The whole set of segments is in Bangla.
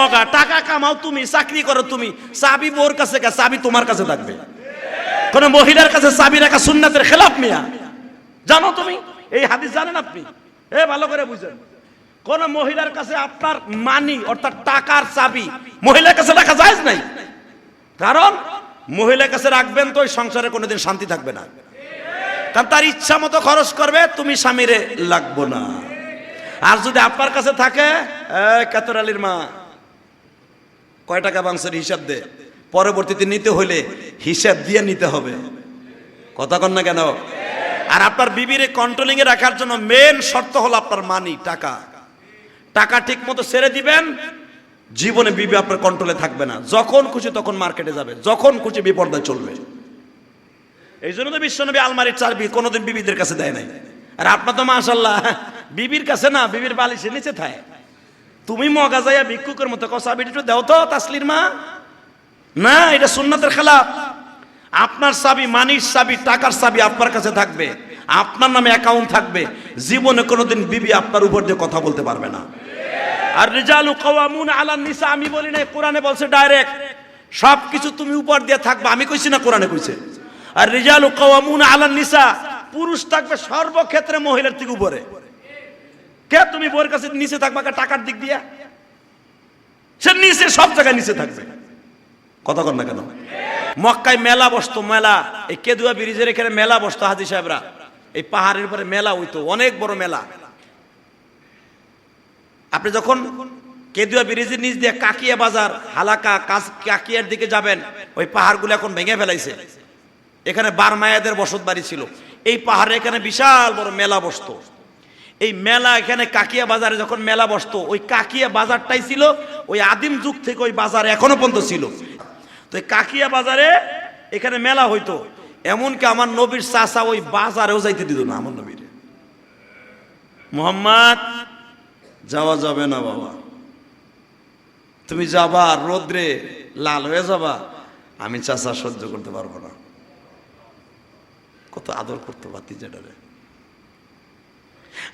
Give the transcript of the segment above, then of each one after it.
মগা, টাকা কামাও তুমি, চাকরি করো তুমি। চাবি বোর কাছে চাবি তোমার কাছে থাকবে। কোন মহিলার কাছে চাবি রাখা সুন্নাতের খেলাফ মিয়া? জানো তুমি? এই হাদিস জানেন আপনি? এ, ভালো করে বুঝেন। কোন মহিলার কাছে আপনার মানি অর্থাৎ টাকার চাবি, মহিলার কাছে রাখা যায় নাই? কারণ, মহিলার কাছে রাখবেন তো ওই সংসারে কোনোদিন শান্তি থাকবে না। কারণ তার ইচ্ছা মতো খরচ করবে, তুমি স্বামীরে লাগবো না। আর যদি আপনার কাছে থাকে কাতর আলীর মা কয় টাকা বাংশের হিসাব দে? পরবর্তীতে নিতে হলে হিসাব দিয়ে নিতে হবে। কথা কন না কেন? আর আপনার বিবির কন্ট্রোলিং এ রাখার জন্য মেন শর্ত হলো আপনার মানি টাকা। টাকা ঠিক মতো ছেড়ে দিবেন, জীবনে বিবি আপনার কন্ট্রোলে থাকবে না। যখন খুশি তখন মার্কেটে যাবে, যখন খুশি বিপর্দায় চলবে। এই জন্য তো বিশ্বনবী আলমারির চারবি কোনোদিন বিবিদের কাছে দেয় নাই। আর আপনার তো মাশাল্লাহ বিবির কাছে না, বিবির বালিশের নিচে থাকে তুমি মগা যাইয়া ভিক্ষুকের মতো কষা বিটি একটু দেও তো তাসলির মা। না, এটা সুন্নাতের খেলাফ। আপনার চাবি মানির চাবি টাকার চাবি আপনার কাছে থাকবে। আপনার নামে অ্যাকাউন্ট থাকবে। জীবনে কোনোদিন বিবি আপনার উপর দিয়ে কথা বলতে পারবে না। আর রিজালু কাওয়ামুন আলা নিসা, আমি বলি নাই, কোরআনে বলছে ডাইরেক্ট সব কিছু তুমি উপর দিয়ে থাকবে। আমি কইছি না কোরআনে কইছে। আর রিজালু কাওয়ামুন আলা নিসা, পুরুষ থাকবে সর্বক্ষেত্রে মহিলার থেকে উপরে। কে তুমি বউর কাছে নিচে থাকবা টাকার দিক দিয়া? সে নিচে সব জায়গায় নিচে থাকবে। কথা কর না কেন? মক্কায় মেলা বসতো, মেলা। এই কেদুয়া ব্রিজের এখানে মেলা বসতো হাজি সাহেবরা। এই পাহাড়ের উপরে মেলা হইতো, অনেক বড় মেলা। আপনি যখন কেদুয়া ব্রিজের নিচ দিয়ে কাকিয়া বাজার, হালাকা কাকিয়ার দিকে যাবেন, ওই পাহাড়গুলো এখন ভেঙে ফেলাইছে। এখানে বারমায়াদের বসত বাড়ি ছিল। এই পাহাড়ে এখানে বিশাল বড় মেলা বসতো। এই মেলা এখানে কাকিয়া বাজারে যখন মেলা বসতো, ওই কাকিয়া বাজারটাই ছিল, ওই আদিম যুগ থেকে ওই বাজার এখনও পর্যন্ত ছিল। তো এই কাকিয়া বাজারে এখানে মেলা হইতো। এমনকি আমার নবীর চাষা ওই বাজারেও যাইতে দিত না আমার নবীর। মোহাম্মদ, যাওয়া যাবে না বাবা। তুমি যাবা, রোদ্রে লাল হয়ে যাবা, আমি চাষা সহ্য করতে পারব না। কত আদর করতো বাতি যেটারে।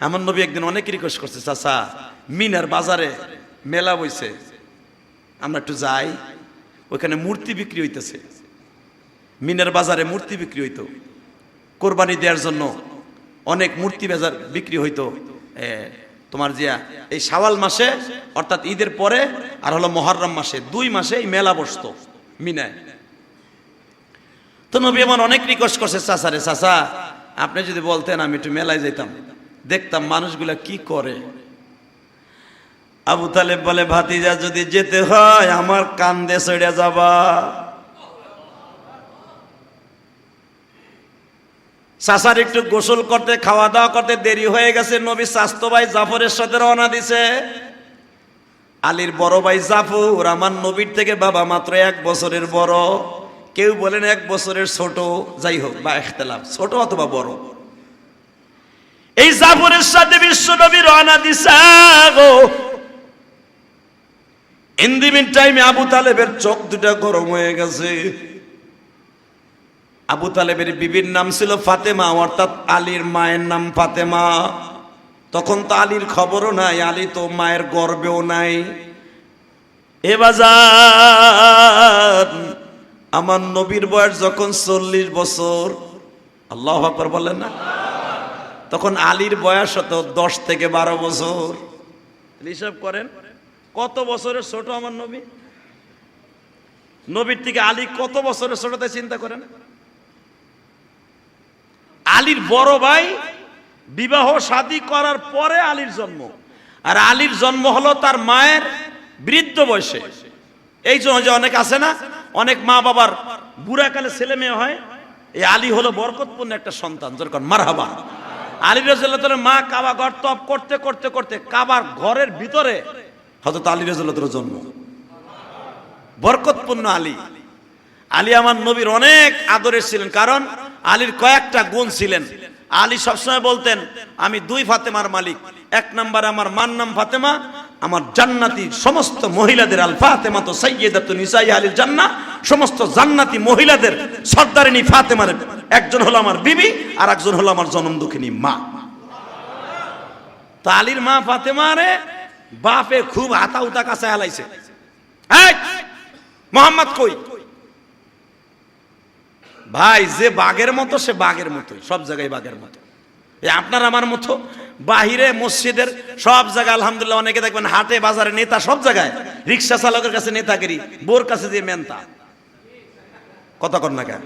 আমার নবী একদিন অনেক রিকোয়েস্ট করছে, চাচা, মিনার বাজারে মেলা বইছে, আমরা একটু যাই ওইখানে মূর্তি বিক্রি হইতেছে, মিনার বাজারে মূর্তি বিক্রি হইতো, কোরবানি দেওয়ার জন্য অনেক মূর্তি বাজার বিক্রি হইতো তোমার জিয়া এই শাওয়াল মাসে, অর্থাৎ ঈদের পরে, আর হলো মহরম মাসে, দুই মাসে এই মেলা বসতো মিনায়। তো নবী আমার অনেক রিকোয়েস্ট করছে, চাচা রে, চাচা, আপনি যদি বলতেন আমি একটু মেলায় যেতাম দেখতাম মানুষগুলা কি করে? আবু তালেব বলে, ভাতিজা, যদি যেতে হয়, আমার কান্দে চড়ে যাবা। চাচার একটু গোসল করতে খাওয়া দাওয়া করতে দেরি হয়ে গেছে। নবী স্বাস্থ্য ভাই জাফরের সাথে রওনা দিছে। আলীর বড় ভাই জাফর, আমার নবীর থেকে বাবা মাত্র এক বছরের বড়। কেউ বলেন এক বছরের ছোট, যাই হোক, বা এখতেলাফ, ছোট অথবা বড়। এই জাফরের সাথে বিশ্ব নবী রওনা দিছে গো ইন টাইমে আবু তালেবের চোখ দুটা গরম হয়ে গেছে। আবু তালেবের বিবির নাম ছিল ফাতেমা, অর্থাৎ আলীর মায়ের নাম ফাতেমা। তখন তো আলীর খবরও নাই, আলী তো মায়ের গর্বেও নাই। এ বাজার, আমার নবীর বয়স যখন চল্লিশ বছর, আল্লাহ বলেন না? তখন আলীর বয়স হতো দশ থেকে বারো বছর। হিসাব করেন, কত বছরের ছোট আমার নবী? নবীর থেকে আলী কত বছরের ছোট তাই চিন্তা করেন? আলীর বড় ভাই বিবাহ শাদী করার পরে আলীর জন্ম। আর আলীর জন্ম হলো তার মায়ের বৃদ্ধ বয়সে। এই জন্য যে অনেক আছে না, অনেক মা বাবার বুড়াকালে ছেলে মেয়ে হয়, এই আলী হলো বরকতপূর্ণ একটা সন্তান। যেরকম মারহাবা। আলী রাজুল্লাহ মা কাবা ঘর তপ করতে করতে করতে কাবার ঘরের ভিতরে হয়তো আলী রাজুল্লাহ জন্ম। বরকতপূর্ণ আলী। আলী আমার নবীর অনেক আদরের ছিলেন, কারণ আলীর কয়েকটা গুণ ছিলেন। আলী সবসময় বলতেন, আমি দুই ফাতেমার মালিক, এক নাম্বার আমার মান নাম ফাতেমা আমার জান্নাতি সমস্ত মহিলাদের, আল ফাতেমা তো সৈয়দাত নিসাই আলীর জান্না সমস্ত জান্নাতি মহিলাদের সর্দারিনী ফাতেমার একজন হলো আমার বিবি, আর একজন হলো আমার জনম দুঃখিনী মা। তা আলীর মা ফাতেমারে বাপে খুব হাতা উতা কাছে হালাইছে। মোহাম্মদ কই? ভাই, যে বাঘের মতো, সে বাঘের মতোই, সব জায়গায় বাঘের মতো। আপনার আমার মতো বাহিরে মসজিদের সব জায়গায়, আলহামদুলিল্লাহ, অনেকে দেখবেন হাটে, বাজারে নেতা সব জায়গায়, রিক্সা চালকের কাছে নেতাগিরি বোর কাছে যে মেনতা কত কর না কেন?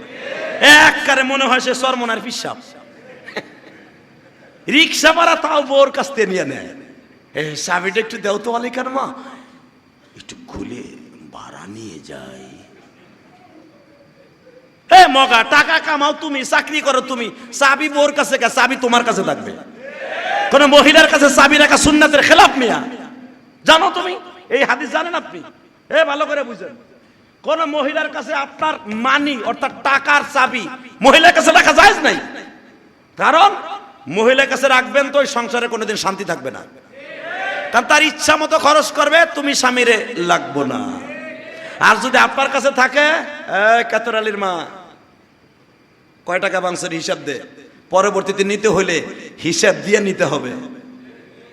এককারে মনে হয় সে সরমনার পিসাব। রিক্সা ভাড়া তাও বোর কাছ থেকে নিয়ে নেয়। এ চাবিটা একটু দেও তো আলিকার মা। একটু খুলে ভাড়া নিয়ে যাই। এ মগা, টাকা কামাও তুমি, চাকরি করো তুমি। চাবি বোর কাছে চাবি তোমার কাছে থাকবে। কোন মহিলার কাছে চাবি রাখা সুন্নাতের খেলাফ মিয়া? জানো তুমি? এই হাদিস জানেন আপনি? এ, ভালো করে বুঝেন। কোন মহিলার কাছে আপনার মানি অর্থাৎ টাকার চাবি, মহিলার কাছে রাখা যায় নাই? কারণ, মহিলার কাছে রাখবেন তো ওই সংসারে কোনোদিন শান্তি থাকবে না। কারণ তার ইচ্ছা মতো খরচ করবে, তুমি স্বামীরে লাগবো না। আর যদি আপনার কাছে থাকে কাতর আলীর মা কয় টাকা বাংশের হিসাব দে? পরবর্তীতে নিতে হলে হিসাব দিয়ে নিতে হবে।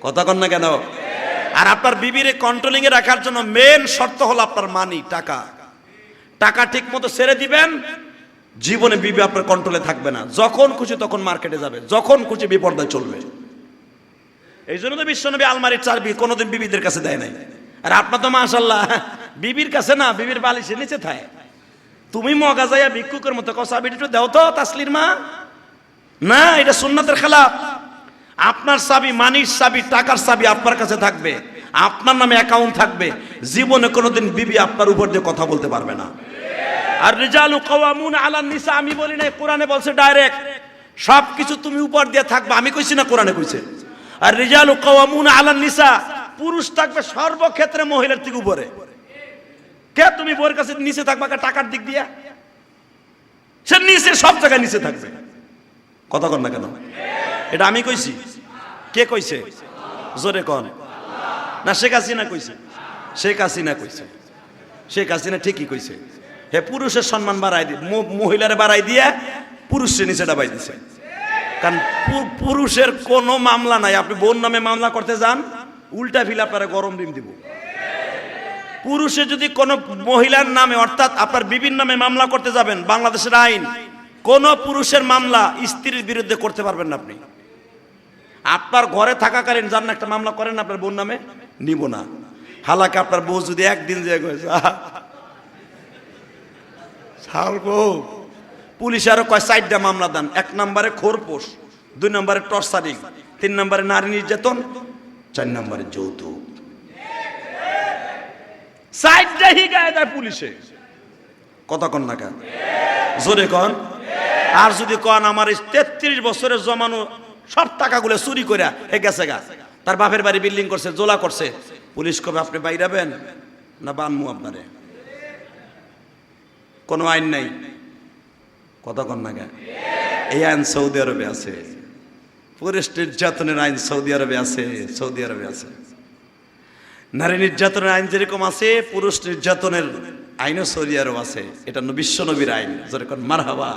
কথা কন না কেন? আর আপনার বিবিরে কন্ট্রোলিং এ রাখার জন্য মেন শর্ত হলো আপনার মানি টাকা। টাকা ঠিক মতো ছেড়ে দিবেন, জীবনে বিবি আপনার কন্ট্রোলে থাকবে না। যখন খুশি তখন মার্কেটে যাবে, যখন খুশি বিপর্দায় চলবে। এই জন্য তো বিশ্বনবী আলমারির চারবি কোনোদিন বিবিদের কাছে দেয় নাই। আর আপনার তো মাশাল্লাহ বিবির কাছে না, বিবির বালিশের নিচে থাকে তুমি মগা যাইয়া ভিক্ষুকের মতো কসাবিটি একটু দেও তো তাসলির মা। না, এটা সুন্নাতের খেলাফ। আপনার চাবি মানির চাবি টাকার চাবি আপনার কাছে থাকবে। আপনার নামে অ্যাকাউন্ট থাকবে। জীবনে কোনোদিন বিবি আপনার উপর দিয়ে কথা বলতে পারবে না। আর রিজালু কাওয়ামুন আলা নিসা, আমি বলি নাই, কোরআনে বলছে ডাইরেক্ট সব কিছু তুমি উপর দিয়ে থাকবে। আমি কইছি না কোরআনে কইছে। আর রিজালু কাওয়ামুন আলা নিসা, পুরুষ থাকবে সর্বক্ষেত্রে মহিলার থেকে উপরে। কে তুমি বউয়ের কাছে নিচে থাকবা টাকার দিক দিয়ে? সে নিচে সব জায়গায় নিচে থাকবে। কথা কন না কেন? এটা আমি কইছি। কে কইছে? জোরে কন। না, শেখ হাসিনা কইছে। শেখ হাসিনা কইছে। শেখ হাসিনা ঠিকই কইছে। হে, পুরুষের সম্মান বাড়াই দিয়ে মহিলারে বাড়াই দিয়ে পুরুষের নিচে ডাবাই দিছে। কারণ পুরুষের কোনো মামলা নাই। আপনি বোন নামে মামলা করতে যান, উল্টা ফিল আপনারা গরম ডিম দিব। পুরুষে যদি কোনো মহিলার নামে, অর্থাৎ আপনার বিভিন্ন নামে মামলা করতে যাবেন, বাংলাদেশের আইন, কোন পুরুষের মামলা স্ত্রীর বিরুদ্ধে করতে পারবেন না আপনি। আপনার ঘরে থাকাকালীন যান না একটা মামলা করেন আপনার বোন নামে, নিব না। হালাকে আপনার বউ যদি একদিন যে পুলিশ আরও কয় সাইডটা মামলা দেন, এক নম্বরে খোরপোষ দুই নম্বরে টর্চারিং, তিন নম্বরে নারী নির্যাতন, চার নম্বরে যৌতুক। সাইডটা হিগায় দেয় পুলিশে। কথা কন না কেন? জোরে কন। আর যদি কন, আমার এই তেত্রিশ বছরের জমানো সব টাকাগুলো চুরি করে হে গেছে গা। তার বাপের বাড়ি বিল্ডিং করছে, জোলা করছে। পুলিশ কবে আপনি বাইরাবেন? না বানমু আপনারে। কোনো আইন নাই। কথা কন না কেন? এই আইন সৌদি আরবে আছে। পুলিশ নির্যাতনের আইন সৌদি আরবে আছে, সৌদি আরবে আছে। নারী নির্যাতনের আইন যেরকম আছে, পুরুষ নির্যাতনের আইনও সৌদি আরব আছে। এটা বিশ্ব নবীর আইন। যেরকম মার হাবা